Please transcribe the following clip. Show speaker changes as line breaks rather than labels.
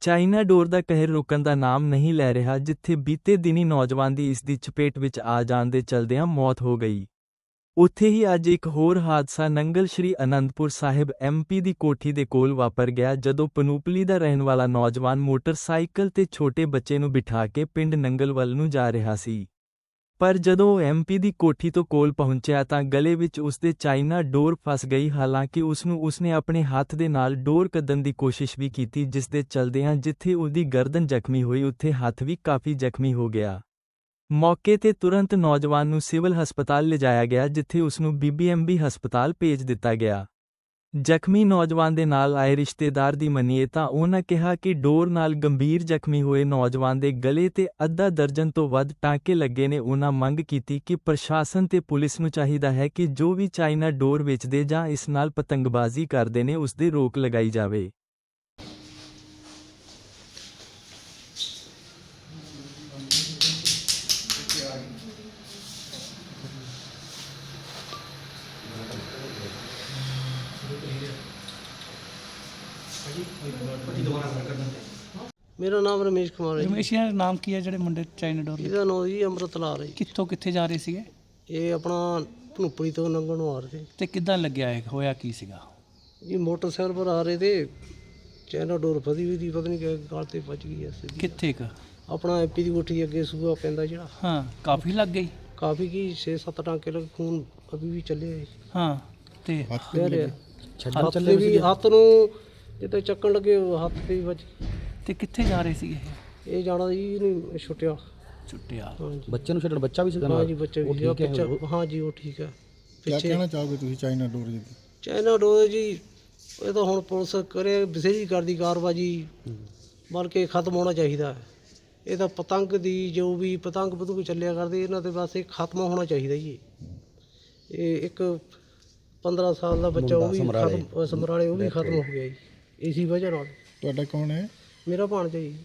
China ਡੋਰ ਦਾ ਕਹਿਰ ਰੁਕਣ ਦਾ ਨਾਮ ਨਹੀਂ ਲੈ ਰਿਹਾ, ਜਿੱਥੇ ਬੀਤੇ ਦਿਨੀ ਨੌਜਵਾਨ ਦੀ ਇਸ ਦੀ ਚਪੇਟ ਵਿੱਚ ਆ ਜਾਣ ਦੇ ਚਲਦਿਆਂ ਮੌਤ ਹੋ ਗਈ। ਉੱਥੇ ਹੀ ਅੱਜ ਇੱਕ ਹੋਰ ਹਾਦਸਾ ਨੰਗਲ ਸ਼੍ਰੀ ਅਨੰਦਪੁਰ ਸਾਹਿਬ ਐਮਪੀ ਦੀ ਕੋਠੀ ਦੇ ਕੋਲ ਵਾਪਰ ਗਿਆ, ਜਦੋਂ ਪਨੂਪਲੀ ਦਾ ਰਹਿਣ ਵਾਲਾ ਨੌਜਵਾਨ ਮੋਟਰਸਾਈਕਲ ਤੇ ਛੋਟੇ ਬੱਚੇ ਨੂੰ ਬਿਠਾ ਕੇ ਪਿੰਡ ਨੰਗਲ ਵੱਲ ਨੂੰ ਜਾ ਰਿਹਾ ਸੀ। ਪਰ ਜਦੋਂ ਉਹ ਐਮਪੀ ਦੀ ਕੋਠੀ ਤੋਂ ਕੋਲ ਪਹੁੰਚਿਆ ਤਾਂ ਗਲੇ ਵਿੱਚ ਉਸਦੇ ਚਾਈਨਾ ਡੋਰ ਫਸ ਗਈ। ਹਾਲਾਂਕਿ ਉਸ ਨੂੰ ਉਸਨੇ ਆਪਣੇ ਹੱਥ ਦੇ ਨਾਲ ਡੋਰ ਕੱਢਣ ਦੀ ਕੋਸ਼ਿਸ਼ ਵੀ ਕੀਤੀ ਜਿਸ ਦੇ ਚਲਦਿਆਂ ਜਿੱਥੇ ਉਹਦੀ ਗਰਦਨ ਜ਼ਖਮੀ ਹੋਈ, ਉੱਥੇ ਹੱਥ ਵੀ ਕਾਫੀ ਜ਼ਖਮੀ ਹੋ ਗਿਆ। ਮੌਕੇ ਤੇ ਤੁਰੰਤ ਨੌਜਵਾਨ ਨੂੰ ਸਿਵਲ ਹਸਪਤਾਲ ਲਿਜਾਇਆ ਗਿਆ, ਜਿੱਥੇ ਉਸ ਨੂੰ ਬੀਬੀਐਮਬੀ ਹਸਪਤਾਲ ਭੇਜ ਦਿੱਤਾ ਗਿਆ। ਜ਼ਖਮੀ ਨੌਜਵਾਨ ਦੇ ਨਾਲ ਆਏ ਰਿਸ਼ਤੇਦਾਰ ਦੀ ਮੰਨੀਏ ਤਾਂ ਉਹਨਾਂ ਕਿਹਾ ਕਿ ਡੋਰ ਨਾਲ ਗੰਭੀਰ ਜ਼ਖਮੀ ਹੋਏ ਨੌਜਵਾਨ ਦੇ ਗਲੇ ਤੇ ਅੱਧਾ ਦਰਜਨ ਤੋਂ ਵੱਧ ਟਾਂਕੇ ਲੱਗੇ ਨੇ। ਉਹਨਾਂ ਮੰਗ ਕੀਤੀ ਕਿ ਪ੍ਰਸ਼ਾਸਨ ਤੇ ਪੁਲਿਸ ਨੂੰ ਚਾਹੀਦਾ ਹੈ ਕਿ ਜੋ ਵੀ ਚਾਈਨਾ ਡੋਰ ਵੇਚਦੇ ਜਾਂ ਇਸ ਨਾਲ ਪਤੰਗਬਾਜ਼ੀ ਕਰਦੇ ਨੇ ਉਸ ਦੇ ਰੋਕ ਲਗਾਈ ਜਾਵੇ।
ਮੇਰਾ ਨਾਮ ਰਮੇਸ਼ ਕੁਮਾਰ ਹੈ ਜੀ।
ਰਮੇਸ਼ ਦਾ ਨਾਮ ਕੀ ਹੈ ਜਿਹੜੇ ਮੁੰਡੇ ਚਾਈਨਾ ਡੋਰ
ਇਹਦਾ ਨਾਮ ਜੀ ਅੰਮ੍ਰਿਤ ਲਾਲ ਹੈ ਜੀ।
ਕਿੱਥੋਂ ਕਿੱਥੇ ਜਾ ਰਹੇ ਸੀਗੇ?
ਇਹ ਆਪਣਾ ਧਨੂਪੜੀ ਤੋਂ ਲੰਘਣ ਨੂੰ ਆ ਰਹੇ ਤੇ
ਤੇ ਕਿੱਦਾਂ ਲੱਗਿਆ ਇਹ? ਹੋਇਆ ਕੀ ਸੀਗਾ?
ਜੀ ਮੋਟਰਸਾਈਕਲ ਪਰ ਆ ਰਹੇ ਤੇ ਚੈਨਾ ਡੋਰ ਫਦੀ ਵੀ ਦੀ ਪਤਾ ਨਹੀਂ ਕਿ ਗਾਲ ਤੇ ਵੱਜ ਗਈ ਐ ਸਿੱਧੀ
ਕਿੱਥੇ ਕ?
ਆਪਣਾ ਐਪੀ ਦੀ ਕੋਠੀ ਅੱਗੇ ਸੂਆ ਪੈਂਦਾ ਜਿਹੜਾ।
ਹਾਂ ਕਾਫੀ ਲੱਗ ਗਈ।
ਕਾਫੀ ਕੀ 6-7 ਟਾਂਕੇ ਲੱਗੇ ਖੂਨ ਅਭੀ ਵੀ ਚੱਲੇ।
ਹਾਂ ਤੇ
ਕਹਿ ਰਿਹਾ। ਹੱਥ ਤੇ ਵੀ ਹੱਥ ਨੂੰ ਜਿੱਤੇ ਚੱਕਣ ਲੱਗੇ ਉਹ ਹੱਥ ਤੇ ਵੱਜ ਗਈ।
ਤੇ ਕਿੱਥੇ ਜਾ ਰਹੇ ਸੀਗੇ ਇਹ?
ਇਹ ਜਾਣਾ ਜੀ ਨਹੀਂ ਛੁੱਟਿਆ।
ਛੁੱਟਿਆ।
ਹਾਂਜੀ।
ਬੱਚੇ ਨੂੰ ਛੱਡਣ ਬੱਚਾ ਵੀ ਸੀਗਾ
ਹਾਂ
ਨਾਲ
ਜੀ ਬੱਚੇ ਵੀ ਪਿੱਛੇ ਹਾਂ ਜੀ ਉਹ ਠੀਕ ਹੈ।
ਕਿਆ ਕਹਿਣਾ ਚਾਹੋਗੇ ਤੁਸੀਂ ਚਾਈਨਾ ਡੋਰ ਜੀ?
ਚਾਈਨਾ ਡੋਰ ਜੀ ਇਹ ਤਾਂ ਹੁਣ ਪੁਲਿਸ ਕਰੇ ਬਸੇਰੀ ਕਰਦੀ ਕਾਰਵਾਈ। ਬਲਕਿ ਖਤਮ ਹੋਣਾ ਚਾਹੀਦਾ ਹੈ। ਇਹ ਤਾਂ ਪਤੰਗ ਦੀ ਜੋ ਵੀ ਪਤੰਗ ਪਤੰਗ ਚੱਲਿਆ ਕਰਦੇ ਇਹਨਾਂ ਦੇ ਬਸ ਇਹ ਖਤਮ ਹੋਣਾ ਚਾਹੀਦਾ ਜੀ। ਇਹ ਇੱਕ 15 ਸਾਲ ਦਾ ਬੱਚਾ ਉਹ ਵੀ ਖਤਮ ਉਹ ਸਮਰਾਲੇ ਉਹ ਵੀ ਖਤਮ ਹੋ ਗਿਆ ਜੀ। ਇਸੀ ਵਜ੍ਹਾ ਨਾਲ।
ਤੁਹਾਡਾ ਕੌਣ ਹੈ?
ਮੇਰਾ ਭਾਣਜਾ ਜੀ।